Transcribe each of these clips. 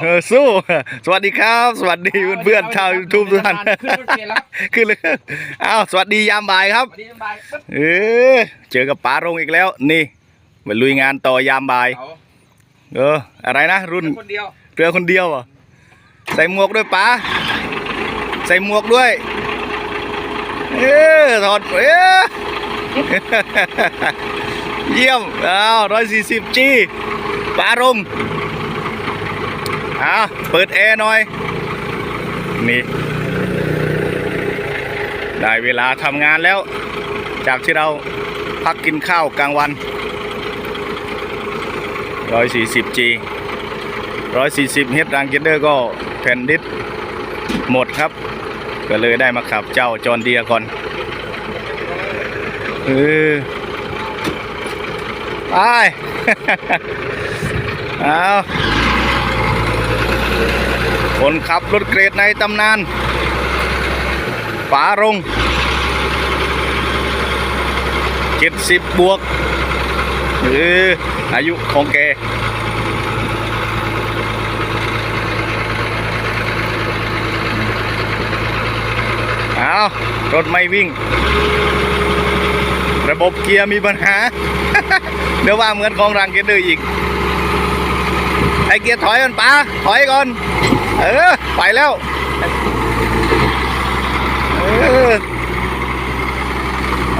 เออสู้ สวัสดีครับ สวัสดีเพื่อนๆชาวยูทูบทุกท่านขึ้นรถเกณฑ์แล้วขึ้นเลยอ้าวสวัสดียามบ่ายครับสวัสดีบายปึ๊บเออเจอกับป๋ารงอีกแล้ว นี่มาลุยงานต่อยามบ่ายเขาเออ อะไรนะ รุ่นคนเดียวเรือคนเดียวเหรอใส่หมวกด้วยป๋าใส่หมวกด้วย เออถอดเออ เยี่ยมอ้าวร้อยสี่สิบจีป๋ารง อ้าวเปิดแอร์หน่อย นี่ ได้เวลาทำงานแล้ว จากที่เราพักกินข้าวกลางวัน 140G 140เฮดรังเกเดอร์ก็แผ่นดิสหมดครับ ก็เลยได้มาขับเจ้าจอนเดียก่อนเออไป เอา คนขับรถเกรดในตำนานป๋ารงเจ็ดสิบบวกเอออายุของแกเอารถไม่วิ่ง ระบบเกียร์มีปัญหา เดี๋ยวว่าเหมือนของรังเกเดอร์อีก ไอเกียร์ถอยก่อนป้าถอยก่อน เออ ไปแล้ว เออ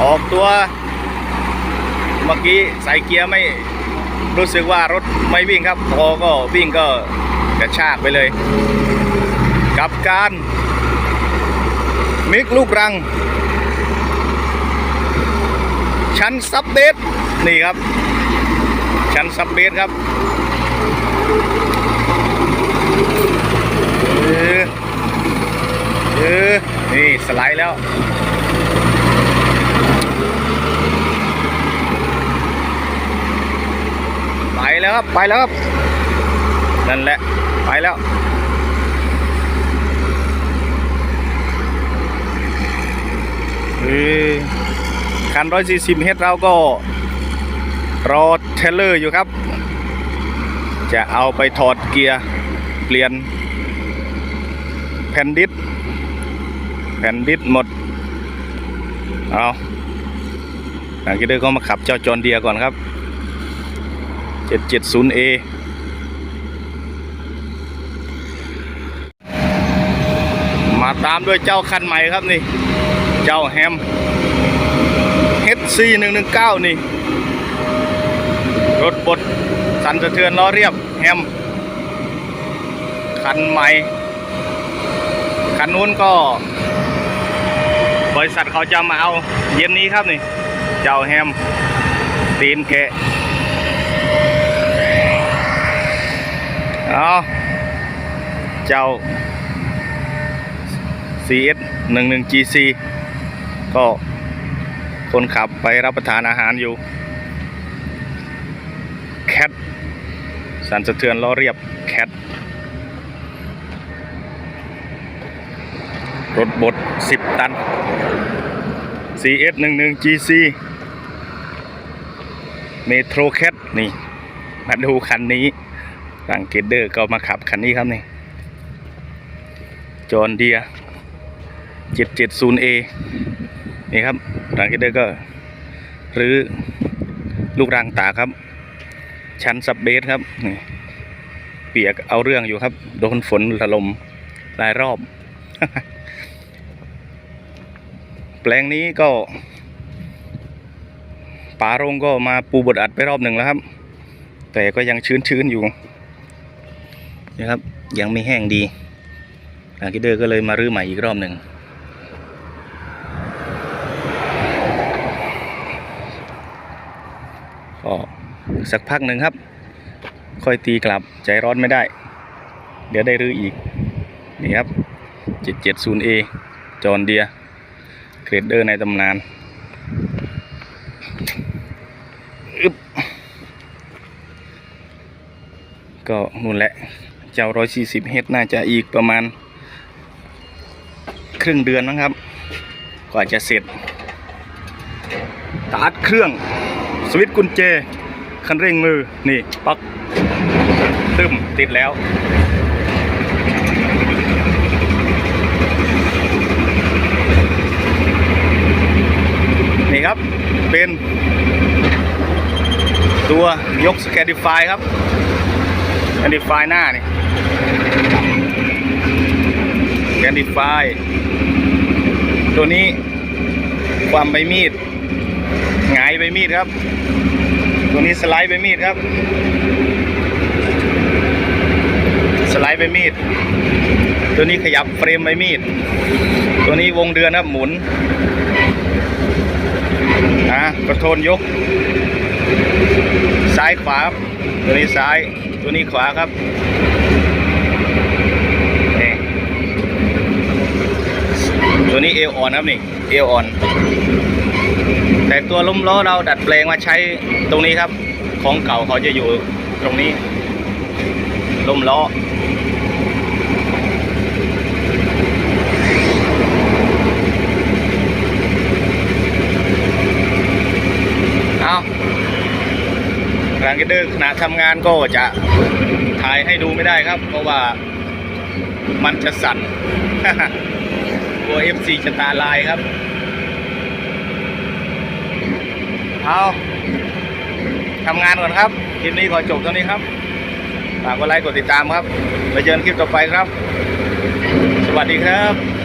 ออกตัว เมื่อกี้ใส่เกียร์ไม่รู้สึกว่ารถไม่วิ่งครับ พอก็วิ่งก็กระชากไปเลย กับการ มิกลูกรัง ชั้นซับเบสนี่ครับ ชั้นซับเบสครับเออ เออนี่สไลด์แล้วไปแล้วครับไปแล้วครับนั่นแหละไปแล้วเออคันร้อยสี่สิบเฮดเราก็รอเทเลอร์อยู่ครับ จะเอาไปถอดเกียร์ เปลี่ยนแผ่นดิส แผ่นดิสหมด เอาหลังจากนั้นก็มาขับเจ้าจอนเดียก่อนครับ 770A มาตามด้วยเจ้าคันใหม่ครับนี่ เจ้าแฮม HC 119 นี่ รถบดสันสะเทือนล้อเรียบแฮม คันใหม่ คันนู้นก็ บริษัทเขาจะมาเอาเย็นนี้ครับนี่ เจ้าแฮมตีนแกะเอาเจ้า CS 11 GC ก็คนขับไปรับประทานอาหารอยู่ แคทสันสะเทือนล้อเรียบแคท รถบด 10 ตัน CS 11 GC เมโทรแคทนี่ มาดูคันนี้รังเกเดอร์ก็มาขับคันนี้ครับนี่ จอนเดีย 770A นี่ครับรังเกเดอร์ก็ หรือลูกรังตาครับ ชั้นซับเบสครับนี่เปียกเอาเรื่องอยู่ครับ โดนฝนถล่มหลายรอบ ลงนี้ก็ป่ารงก็มาปูบดอัดไปรอบหนึ่งแล้วครับ แต่ก็ยังชื้นๆอยู่นะครับ ยังไม่แห้งดีอาร์คิเดอร์ก็เลยมารื้อใหม่อีกรอบหนึ่งก็สักพักหนึ่งครับ ค่อยตีกลับใจร้อนไม่ได้ เดี๋ยวได้รื้ออีก นี่ครับ 770A จอนเดีย เกรดเดอร์ในตำนานอึ๊บก็นู่นแหละ เจ้าร้อยสี่สิบเฮดน่าจะอีกประมาณ ครึ่งเดือนนะครับ กว่าจะเสร็จตาร์ทเครื่อง สวิตช์กุญแจ คันเร่งมือ นี่ ปักตึมติดแล้ว นี่ครับ เป็นตัวยกสแกดิฟายครับสแกดิฟายหน้านี่สแกดิฟายตัวนี้ความใบมีดหงายใบมีดครับ ตัวนี้สไลด์ใบมีดครับ สไลด์ใบมีด ตัวนี้ขยับเฟรมใบมีด ตัวนี้วงเดือนครับหมุน อะกระโทนยก ซ้ายขวาครับ ตัวนี้ซ้าย ตัวนี้ขวาครับนี่ตัวนี้เอวอ่อนครับนี่ เอวอ่อน แต่ตัวล้มล้อเราดัดแปลงมาใช้ตรงนี้ครับ ของเก่าเขาจะอยู่ตรงนี้ล้มล้อ เอาห ลังจากเดินขณะทำงานก็จะถ่ายให้ดูไม่ได้ครับ เพราะว่ามันจะสั่นกลัว FC จะตาลายครับ เอาทำงานก่อนครับ คลิปนี้ขอจบเท่านี้ครับ ฝากกดไลค์กดติดตามครับ ไปเจอกันคลิปต่อไปครับ สวัสดีครับ